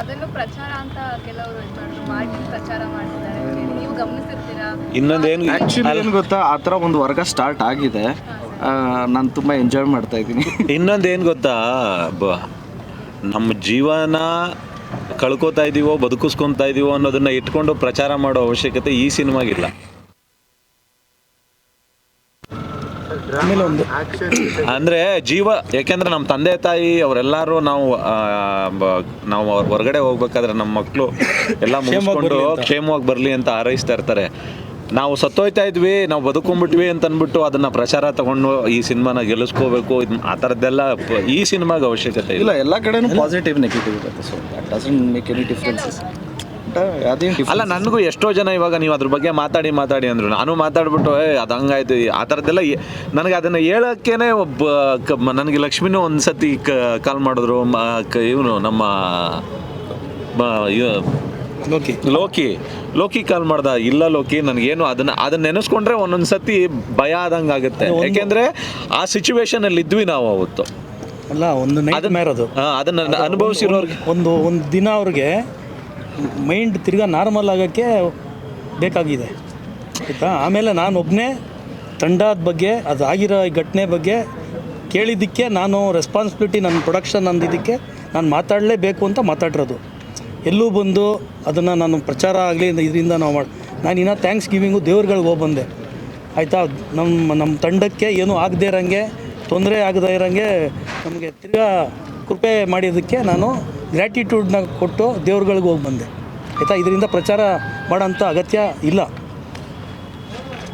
ಅದನ್ನು ಪ್ರಚಾರ ಅಂತ ಕೆಲವರು ಇದು ಮಾಡಿ ಪ್ರಚಾರ ಮಾಡ್ತಿದ್ದಾರೆ. ನೀವು ಗಮನಿಸಿರ್ತೀರಾ? ಇನ್ನೊಂದೇನು ಆ್ಯಕ್ಚುಲಿ ಏನು ಗೊತ್ತಾ ಆ ಥರ ಒಂದು ವರ್ಗ ಸ್ಟಾರ್ಟ್ ಆಗಿದೆ. ನಾನು ತುಂಬ ಎಂಜಾಯ್ ಮಾಡ್ತಾ ಇದ್ದೀನಿ. ಇನ್ನೊಂದೇನು ಗೊತ್ತಾ ಬ ನಮ್ಮ ಜೀವನ ಕಳ್ಕೊತಾ ಇದೀವೋ ಬದುಕಿಸ್ಕೊತಾ ಇದೀವೋ ಅನ್ನೋದನ್ನ ಇಟ್ಕೊಂಡು ಪ್ರಚಾರ ಮಾಡೋ ಅವಶ್ಯಕತೆ ಈ ಸಿನಿಮಾಗಿಲ್ಲ. ಆಮೇಲೆ ಒಂದು. ಅಂದ್ರೆ ಜೀವ ಯಾಕೆಂದ್ರೆ ನಮ್ಮ ತಂದೆ ತಾಯಿ ಅವರೆಲ್ಲರೂ ನಾವು ನಾವು ಅವ್ರ ಹೊರಗಡೆ ಹೋಗ್ಬೇಕಾದ್ರೆ ನಮ್ಮ ಮಕ್ಕಳು ಎಲ್ಲ ಮುಗಿಸ್ಕೊಂಡು ಕ್ಷೇಮವಾಗಿ ಬರಲಿ ಅಂತ ಆರೈಸ್ತಾ ಇರ್ತಾರೆ. ನಾವು ಸತ್ತೋಯ್ತಾ ಇದ್ವಿ ನಾವು ಬದುಕೊಂಡ್ಬಿಟ್ವಿ ಅಂತ ಅಂದ್ಬಿಟ್ಟು ಅದನ್ನ ಪ್ರಚಾರ ತಗೊಂಡು ಈ ಸಿನಿಮಾನ ಗೆಲ್ಲಿಸ್ಕೋಬೇಕು. ಇದ್- ಆ ಥರದ್ದೆಲ್ಲ ಈ ಸಿನಿಮಾಗೆ ಅವಶ್ಯಕತೆ ಇಲ್ಲ. ಇಲ್ಲ ಎಲ್ಲ ಕಡೆನೂ ಪಾಸಿಟಿವ್ ನೆಗೆಟಿವ್ ಇರುತ್ತೆ so that doesn't make any differences ಅದೇನು ಅಲ್ಲ ನನಗೂ ಎಷ್ಟೋ ಜನ ಇವಾಗ ನೀವು ಅದ್ರ ಬಗ್ಗೆ ಮಾತಾಡಿ ಮಾತಾಡಿ ಅಂದ್ರು. ನಾನು ಮಾತಾಡ್ಬಿಟ್ಟು ಏ ಅದು ಹಂಗಾಯ್ತು ಆ ಥರದ್ದೆಲ್ಲ ನನಗೆ ಅದನ್ನು ಹೇಳೋಕ್ಕೇನೆ ಒಬ್ಬ ನನಗೆ ಲಕ್ಷ್ಮಿನೂ ಒಂದು ಸತಿ ಕಾಲ್ ಮಾಡಿದ್ರು. ಇವನು ನಮ್ಮ ಲೋಕಿ. ಲೋಕಿ. ಲೋಕಿ ಕಾಲ್ ಮಾಡ್ದ. ಇಲ್ಲ ಲೋಕಿ ನನಗೇನು ಅದನ್ನ ಅದನ್ನ ನೆನೆಸ್ಕೊಂಡ್ರೆ ಒಂದೊಂದು ಸತಿ ಭಯ ಆದಂಗೆ ಆಗುತ್ತೆ. ಯಾಕೆಂದ್ರೆ ಆ ಸಿಚುವೇಶನ್ ಅಲ್ಲಿ ಇದ್ವಿ ನಾವು ಅವತ್ತು. ಅಲ್ಲ ಒಂದು ನೈಟ್ ಮ್ಯಾರ್ ಅದು. ಅದನ್ನ ಅನುಭವಿಸಿರೋರ್ಗೆ ಒಂದು ಒಂದು ದಿನ ಅವ್ರಿಗೆ ಮೈಂಡ್ ತಿರ್ಗಾ ನಾರ್ಮಲ್ ಆಗೋಕ್ಕೆ ಬೇಕಾಗಿದೆ. ಆಯಿತಾ? ಆಮೇಲೆ ನಾನು ಒಬ್ಬನೇ ತಂಡದ ಬಗ್ಗೆ, ಅದು ಆಗಿರೋ ಘಟನೆ ಬಗ್ಗೆ ಕೇಳಿದ್ದಕ್ಕೆ ನಾನು ರೆಸ್ಪಾನ್ಸಿಬಿಲಿಟಿ ನನ್ನ ಪ್ರೊಡಕ್ಷನ್ ಅಂದಿದ್ದಕ್ಕೆ ನಾನು ಮಾತಾಡಲೇಬೇಕು ಅಂತ ಮಾತಾಡಿರೋದು. ಎಲ್ಲೂ ಬಂದು ಅದನ್ನು ನಾನು ಪ್ರಚಾರ ಆಗಲಿ ಇದರಿಂದ ನಾವು ಮಾಡಿ, ನಾನು ಇನ್ನೂ ಥ್ಯಾಂಕ್ಸ್ ಗಿವಿಂಗು ದೇವ್ರುಗಳಿಗೆ ಹೋಗಿ ಬಂದೆ. ಆಯಿತಾ? ನಮ್ಮ ನಮ್ಮ ತಂಡಕ್ಕೆ ಏನೂ ಆಗದೇ ಇರೋಂಗೆ, ತೊಂದರೆ ಆಗದೇ ಇರೋಂಗೆ ನಮಗೆ ತಿರ್ಗಾ ಕೃಪೆ ಮಾಡಿದ್ದಕ್ಕೆ ನಾನು ಗ್ರ್ಯಾಟಿಟ್ಯೂಡ್ನ ಕೊಟ್ಟು ದೇವ್ರುಗಳಿಗೆ ಹೋಗಿ ಬಂದೆ. ಆಯಿತಾ? ಇದರಿಂದ ಪ್ರಚಾರ ಮಾಡೋಂಥ ಅಗತ್ಯ ಇಲ್ಲ.